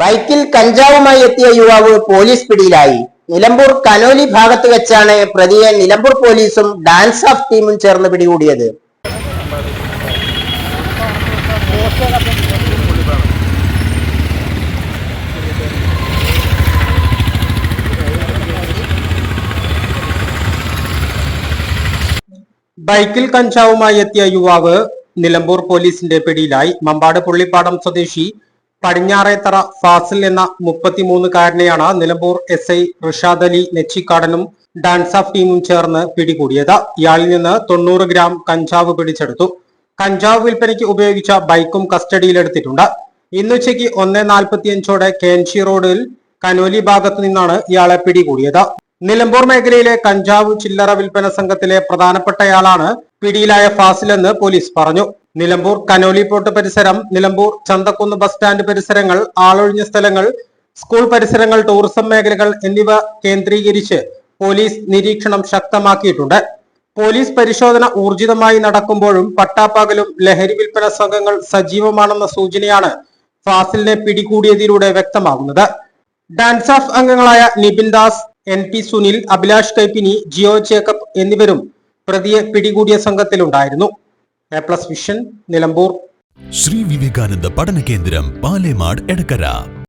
ബൈക്കിൽ കഞ്ചാവുമായി എത്തിയ യുവാവ് പോലീസ് പിടിയിലായി. നിലമ്പൂർ കനോലി ഭാഗത്ത് വെച്ചാണ് പ്രതിയെ നിലമ്പൂർ പോലീസും ഡാൻസ് ഓഫ് ടീമും ചേർന്ന് പിടികൂടിയത്. ബൈക്കിൽ കഞ്ചാവുമായി എത്തിയ യുവാവ് നിലമ്പൂർ പോലീസിന്റെ പിടിയിലായി. മമ്പാട് പുള്ളിപ്പാടം സ്വദേശി പടിഞ്ഞാറേത്തറ ഫാസിൽ എന്ന മുപ്പത്തിമൂന്നുകാരനെയാണ് നിലമ്പൂർ എസ് ഐ റിഷാദ് അലി നെച്ചിക്കാടനും ഡാൻസ് ഓഫ് ടീമും ചേർന്ന് പിടികൂടിയത്. ഇയാളിൽ നിന്ന് തൊണ്ണൂറ് ഗ്രാം കഞ്ചാവ് പിടിച്ചെടുത്തു. കഞ്ചാവ് വിൽപ്പനയ്ക്ക് ഉപയോഗിച്ച ബൈക്കും കസ്റ്റഡിയിലെടുത്തിട്ടുണ്ട് ഇന്നുച്ചയ്ക്ക് ഒന്ന് നാൽപ്പത്തിയഞ്ചോടെ കേൻഷി റോഡിൽ കനോലി ഭാഗത്തു നിന്നാണ് ഇയാളെ പിടികൂടിയത്. നിലമ്പൂർ മേഖലയിലെ കഞ്ചാവ് ചില്ലറ വിൽപ്പന സംഘത്തിലെ പ്രധാനപ്പെട്ടയാളാണ് പിടിയിലായ ഫാസിലെന്ന് പോലീസ് പറഞ്ഞു. നിലമ്പൂർ കനോലി പോർട്ട് പരിസരം നിലമ്പൂർ ചന്തക്കുന്ന് ബസ് സ്റ്റാൻഡ് പരിസരങ്ങൾ ആളൊഴിഞ്ഞ സ്ഥലങ്ങൾ സ്കൂൾ പരിസരങ്ങൾ ടൂറിസം മേഖലകൾ എന്നിവ കേന്ദ്രീകരിച്ച് പോലീസ് നിരീക്ഷണം ശക്തമാക്കിയിട്ടുണ്ട്. പോലീസ് പരിശോധന ഊർജിതമായി നടക്കുമ്പോഴും പട്ടാപ്പകലും ലഹരി വിൽപ്പന സംഘങ്ങൾ സജീവമാണെന്ന സൂചനയാണ് ഫാസിലിനെ പിടികൂടിയതിലൂടെ വ്യക്തമാകുന്നത്. ഡാൻസ് ഓഫ് അംഗങ്ങളായ Nibin Das N P Sunil Abhilash Kaippini Jio Jacob എന്നിവരും പ്രതിയെ പിടികൂടിയ സംഘത്തിലുണ്ടായിരുന്നു. A plus vision Nilambur Sri Vivekananda പഠന കേന്ദ്രം പാലേമാട് എടക്കര